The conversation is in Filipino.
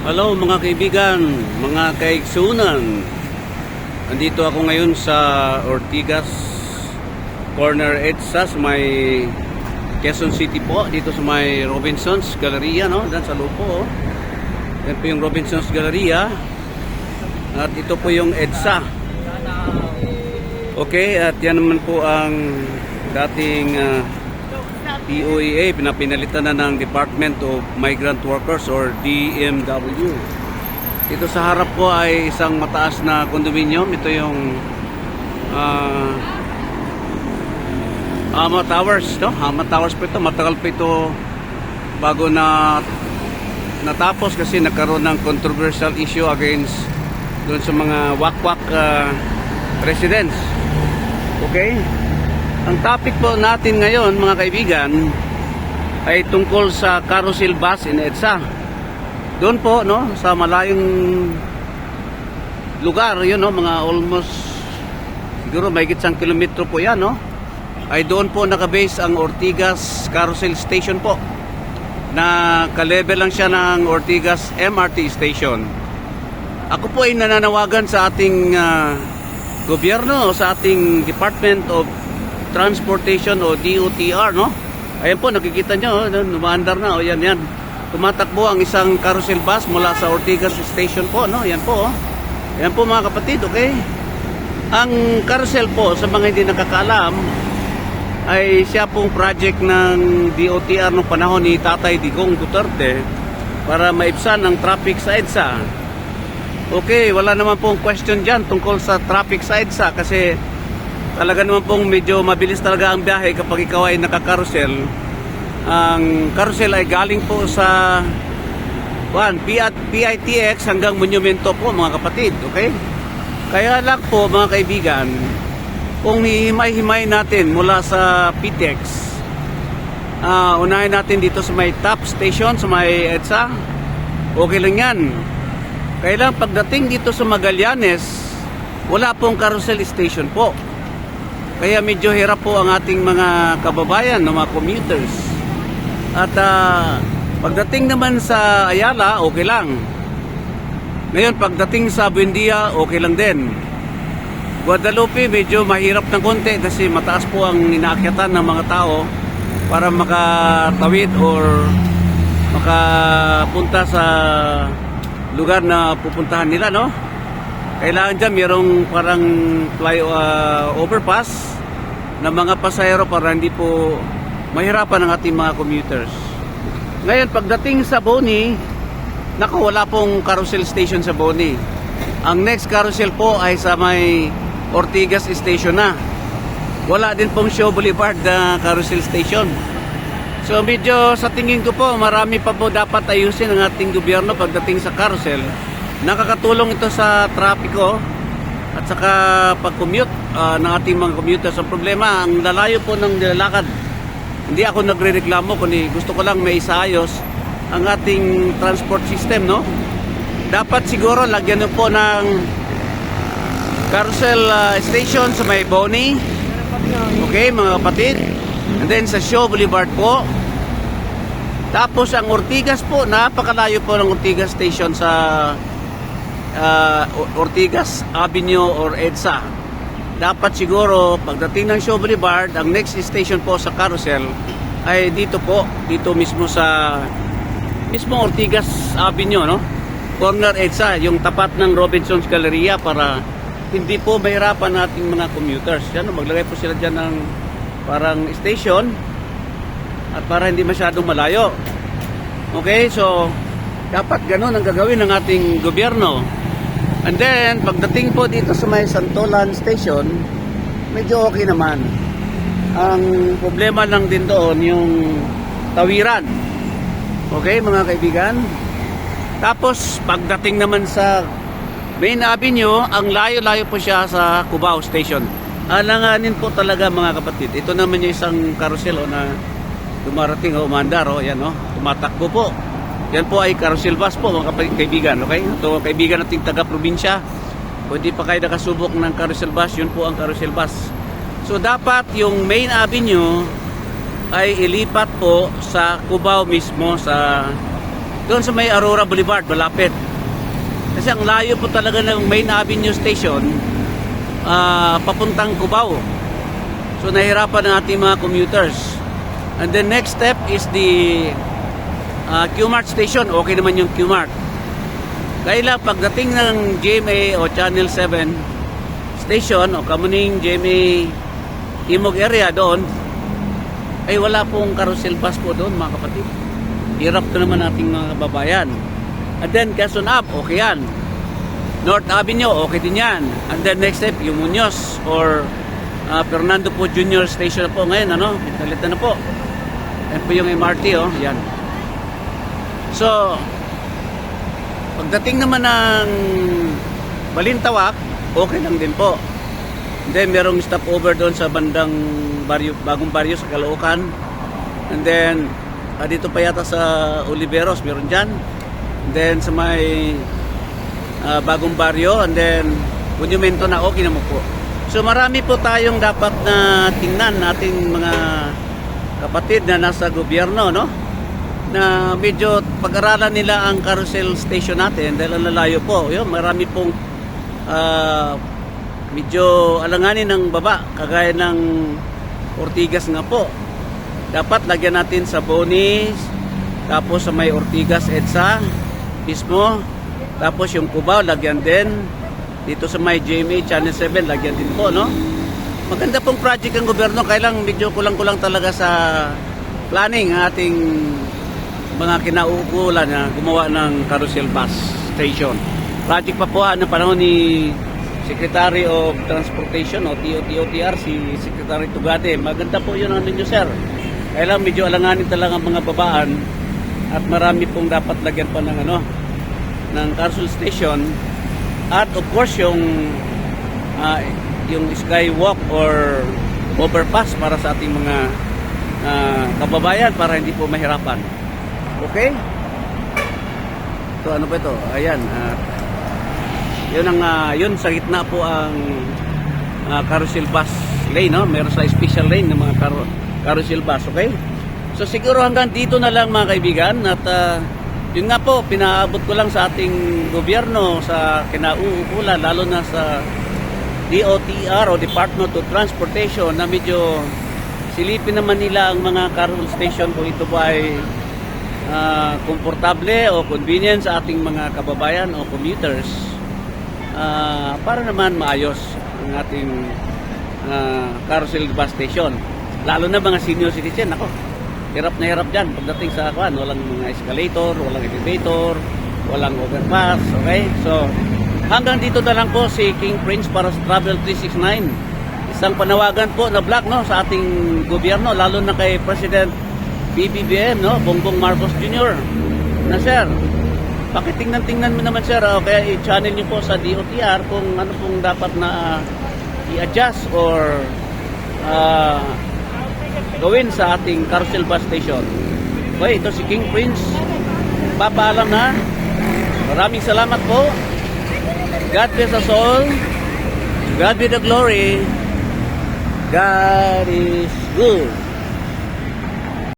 Hello mga kaibigan, mga kaigsunan. Andito ako ngayon sa Ortigas Corner EDSA sa may Quezon City po, dito sa may Robinsons Galleria, no? Diyan sa lupo, oh. Yan po yung Robinsons Galleria. At ito po yung EDSA. Okay, at yan naman po ang dating ah, DOEA, pinapinalitan na ng Department of Migrant Workers or DMW. Ito sa harap ko ay isang mataas na condominium. Ito yung ah Ama Towers, no? Ama Towers po ito. Matagal po ito bago na natapos kasi nagkaroon ng controversial issue against doon sa mga wakwak ah, residents. Okay? Ang topic po natin ngayon, mga kaibigan, ay tungkol sa carousel bus in EDSA. Doon po, no, sa malayong lugar, yun, no, mga almost, siguro may isang kilometro po yan, no, ay doon po nakabase ang Ortigas Carousel Station po na ka-level lang siya ng Ortigas MRT Station. Ako po ay nananawagan sa ating ah, gobyerno, sa ating Department of Transportation o DOTR, no? Ayan po, nakikita nyo, oh, numaandar na, o yan, yan. Tumatakbo ang isang carousel bus mula sa Ortigas Station po, no? Yan po, oh. Yan po mga kapatid, okay? Ang carousel po, sa mga hindi nakakaalam, ay siya pong project ng DOTR noong panahon ni Tatay Digong Duterte para maibsan ang traffic sa EDSA. Okay, wala naman pong question dyan tungkol sa traffic sa EDSA kasi talaga naman pong medyo mabilis talaga ang biyahe kapag ikaw ay nakakarusel. Ang carousel ay galing po sa one, PITX hanggang Monumento po mga kapatid, okay? Kaya lang po mga kaibigan, kung hihimay-himay natin mula sa PTX, ah unahin natin dito sa may top station, sa may EDSA, okay lang yan. Kaya lang pagdating dito sa Magallanes, wala pong carousel station po. Kaya medyo hirap po ang ating mga kababayan, ng mga commuters. At ah, pagdating naman sa Ayala, okay lang. Ngayon, pagdating sa Buendia, okay lang din. Guadalupe, medyo mahirap ng konti kasi mataas po ang inaakyatan ng mga tao para makatawid or makapunta sa lugar na pupuntahan nila, no? Kailangan dyan mayroong parang fly uh, overpass ng mga pasahero para hindi po mahirapan ang ating mga commuters. Ngayon, pagdating sa Boni, naku, wala pong carousel station sa Boni. Ang next carousel po ay sa may Ortigas Station na. Wala din pong Show Boulevard na carousel station. So medyo sa tingin ko po, marami pa po dapat ayusin ng ating gobyerno pagdating sa carousel. Nakakatulong ito sa trapiko at saka pag-commute ah, ng ating mga commuters. Ang problema, ang lalayo po ng nilalakad. Hindi ako nagre-reklamo, kundi gusto ko lang may isaayos ang ating transport system, no? Dapat siguro lagyan nyo po ng carousel ah, station sa may Boni. Okay, mga kapatid. And then sa Show Boulevard po. Tapos ang Ortigas po, napakalayo po ng Ortigas Station sa ah, Ortigas Avenue or EDSA. Dapat siguro, pagdating ng Show Boulevard, ang next station po sa Carousel ay dito po, dito mismo sa mismo Ortigas Avenue, no? Corner EDSA, yung tapat ng Robinson's Galleria para hindi po mahirapan nating mga commuters. Yan, maglagay po sila dyan ng parang station at para hindi masyadong malayo. Okay, so dapat ganun ang gagawin ng ating gobyerno. And then, pagdating po dito sa may Santolan Station, medyo okay naman. Ang problema lang din doon yung tawiran. Okay, mga kaibigan? Tapos, pagdating naman sa Main Avenue, ang layo-layo po siya sa Cubao Station. Alanganin po talaga mga kapatid. Ito naman yung isang carousel o na dumarating o umandar o yan o, tumatakbo po. Yan po ay carousel bus po mga kaibigan, okay? Ito kaibigan nating taga-probinsya. Kung hindi pa kayo nakasubok ng carousel bus, yun po ang carousel bus. So dapat yung Main Avenue ay ilipat po sa Cubao mismo sa Doon sa may Aurora Boulevard, malapit. Kasi ang layo po talaga ng Main Avenue Station ah, papuntang Cubao. So nahirapan ang ating mga commuters. And the next step is the ah, Qmart station. Okay naman yung Qmart. Kaya pagdating ng GMA o Channel 7 station o Kamuning GMA Timog area doon, ay wala pong carousel bus po doon mga kapatid. Hirap to naman ating mga babayan. And then Quezon Up, okay yan. North Avenue, okay din yan. And then next step, yung Muñoz or ah, Fernando po Junior Station na po ngayon, ano? Pinalitan na po. Yan po yung MRT, oh. Yan. So, pagdating naman ng Balintawak, okay lang din po. Then, merong stopover doon sa bandang baryo, bagong baryo sa Caloocan. And then, ah, dito pa yata sa Oliveros, meron dyan. And then, sa may ah, bagong baryo. And then, monumento na okay naman po. So, marami po tayong dapat na tingnan nating mga kapatid na nasa gobyerno, no? Na medyo pag-aralan nila ang carousel station natin dahil ang lalayo po. Yun, marami pong ah, medyo alanganin ng baba kagaya ng Ortigas nga po. Dapat lagyan natin sa Bonis tapos sa may Ortigas EDSA mismo. Tapos yung Cubao lagyan din. Dito sa may GMA Channel 7 lagyan din po no? Maganda pong project ang gobyerno. Kailang medyo kulang-kulang talaga sa planning ating mga kinauukulan na gumawa ng carousel bus station project pa po ano panahon ni Secretary of Transportation o TOTOTR si Secretary Tugade. Maganda po yun ang ninyo sir. Kaya lang medyo alanganin talaga ang mga babaan at marami pong dapat lagyan pa ng ano ng carousel station at of course yung ah, yung skywalk or overpass para sa ating mga ah, kababayan para hindi po mahirapan. Okay? So ano ba ito? Ayan. ah, yun ang ah, yun sa gitna po ang ah, carousel bus lane no meron sa special lane ng mga caro carousel bus okay so siguro hanggang dito na lang mga kaibigan at ah, yun nga po pinaabot ko lang sa ating gobyerno sa kinauukulan lalo na sa DOTR o Department of Transportation na medyo silipin naman nila ang mga carousel station kung ito ba ay ah, komportable o convenient sa ating mga kababayan o commuters Ah, para naman maayos ang ating ah, carousel bus station. Lalo na mga senior citizen, ako, hirap na hirap dyan pagdating sa kwan, walang mga escalator, walang elevator, walang overpass, okay? So, hanggang dito na lang po si King Prince para sa Travel 369. Isang panawagan po na black no sa ating gobyerno lalo na kay President BBBM no Bongbong Marcos Jr. Na sir, pakitingnan-tingnan mo naman sir, o kaya i-channel niyo po sa DOTR kung ano pong dapat na uh, i-adjust or uh, gawin sa ating carousel bus station. Okay, ito si King Prince. Papaalam na. Maraming salamat po. God bless us all. God be the glory. God is good.